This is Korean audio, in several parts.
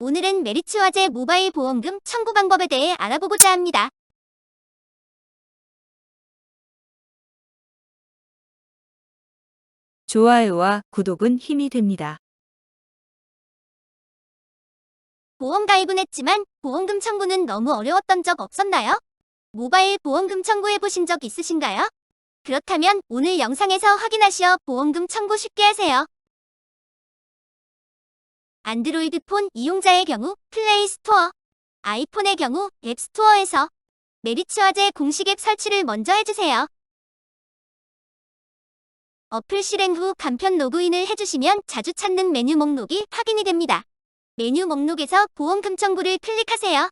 오늘은 메리츠화재 모바일 보험금 청구 방법에 대해 알아보고자 합니다. 좋아요와 구독은 힘이 됩니다. 보험 가입은 했지만 보험금 청구는 너무 어려웠던 적 없었나요? 모바일 보험금 청구해 보신 적 있으신가요? 그렇다면 오늘 영상에서 확인하시어 보험금 청구 쉽게 하세요. 안드로이드 폰 이용자의 경우 플레이 스토어, 아이폰의 경우 앱 스토어에서 메리츠화재 공식 앱 설치를 먼저 해주세요. 어플 실행 후 간편 로그인을 해주시면 자주 찾는 메뉴 목록이 확인이 됩니다. 메뉴 목록에서 보험금 청구를 클릭하세요.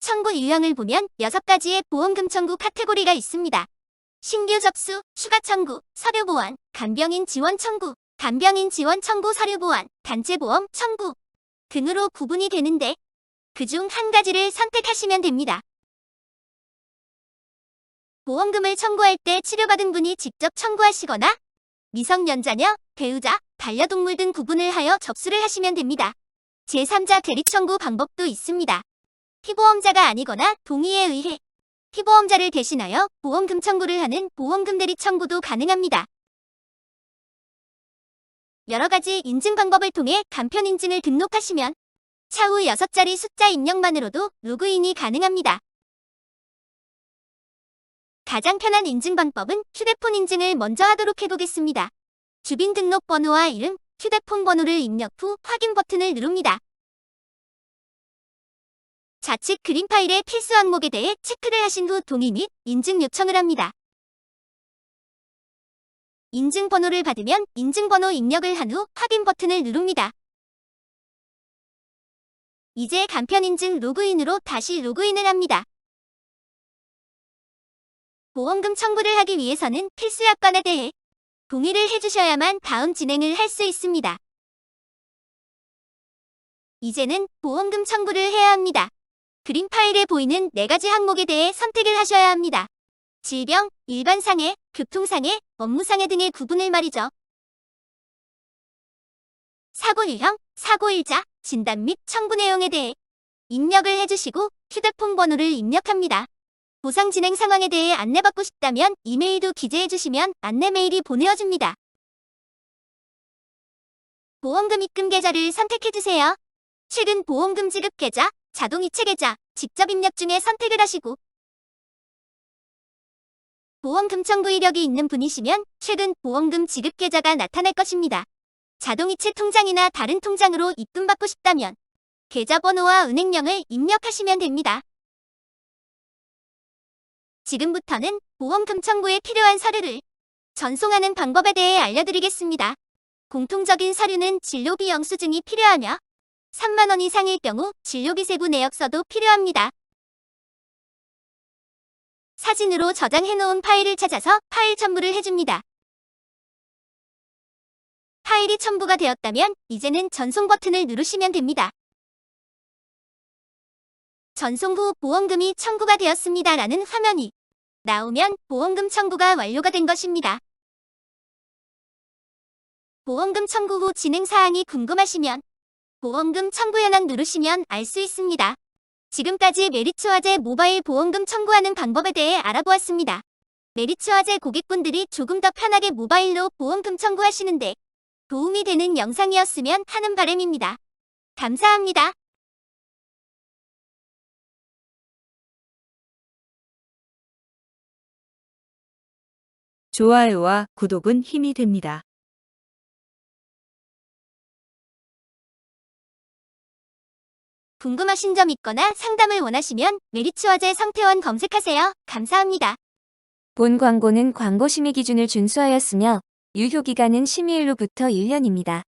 청구 유형을 보면 6가지의 보험금 청구 카테고리가 있습니다. 신규 접수, 추가 청구, 서류 보완, 간병인 지원 청구, 간병인 지원 청구 서류 보완, 단체 보험 청구 등으로 구분이 되는데 그 중 한 가지를 선택하시면 됩니다. 보험금을 청구할 때 치료받은 분이 직접 청구하시거나 미성년자녀, 배우자, 반려동물 등 구분을 하여 접수를 하시면 됩니다. 제3자 대리 청구 방법도 있습니다. 피보험자가 아니거나 동의에 의해 피보험자를 대신하여 보험금 청구를 하는 보험금 대리 청구도 가능합니다. 여러 가지 인증 방법을 통해 간편 인증을 등록하시면 차후 6자리 숫자 입력만으로도 로그인이 가능합니다. 가장 편한 인증 방법은 휴대폰 인증을 먼저 하도록 해보겠습니다. 주민 등록번호와 이름, 휴대폰 번호를 입력 후 확인 버튼을 누릅니다. 좌측 그림 파일의 필수 항목에 대해 체크를 하신 후 동의 및 인증 요청을 합니다. 인증 번호를 받으면 인증 번호 입력을 한 후 확인 버튼을 누릅니다. 이제 간편 인증 로그인으로 다시 로그인을 합니다. 보험금 청구를 하기 위해서는 필수 약관에 대해 동의를 해주셔야만 다음 진행을 할 수 있습니다. 이제는 보험금 청구를 해야 합니다. 그림 파일에 보이는 네 가지 항목에 대해 선택을 하셔야 합니다. 질병, 일반상해, 교통상해, 업무상해 등의 구분을 말이죠. 사고 유형, 사고 일자, 진단 및 청구 내용에 대해 입력을 해주시고 휴대폰 번호를 입력합니다. 보상 진행 상황에 대해 안내받고 싶다면 이메일도 기재해주시면 안내 메일이 보내어집니다. 보험금 입금 계좌를 선택해주세요. 최근 보험금 지급 계좌, 자동이체 계좌, 직접 입력 중에 선택을 하시고 보험금 청구 이력이 있는 분이시면 최근 보험금 지급 계좌가 나타날 것입니다. 자동이체 통장이나 다른 통장으로 입금받고 싶다면 계좌번호와 은행명을 입력하시면 됩니다. 지금부터는 보험금 청구에 필요한 서류를 전송하는 방법에 대해 알려드리겠습니다. 공통적인 서류는 진료비 영수증이 필요하며 3만원 이상일 경우 진료비 세부 내역서도 필요합니다. 사진으로 저장해놓은 파일을 찾아서 파일 첨부를 해줍니다. 파일이 첨부가 되었다면 이제는 전송 버튼을 누르시면 됩니다. 전송 후 보험금이 청구가 되었습니다. 라는 화면이 나오면 보험금 청구가 완료가 된 것입니다. 보험금 청구 후 진행 사항이 궁금하시면 보험금 청구 현황 누르시면 알 수 있습니다. 지금까지 메리츠화재 모바일 보험금 청구하는 방법에 대해 알아보았습니다. 메리츠화재 고객분들이 조금 더 편하게 모바일로 보험금 청구하시는데 도움이 되는 영상이었으면 하는 바람입니다. 감사합니다. 좋아요와 구독은 힘이 됩니다. 궁금하신 점 있거나 상담을 원하시면 메리츠화재 성태원 검색하세요. 감사합니다. 본 광고는 광고 심의 기준을 준수하였으며 유효 기간은 심의일로부터 1년입니다.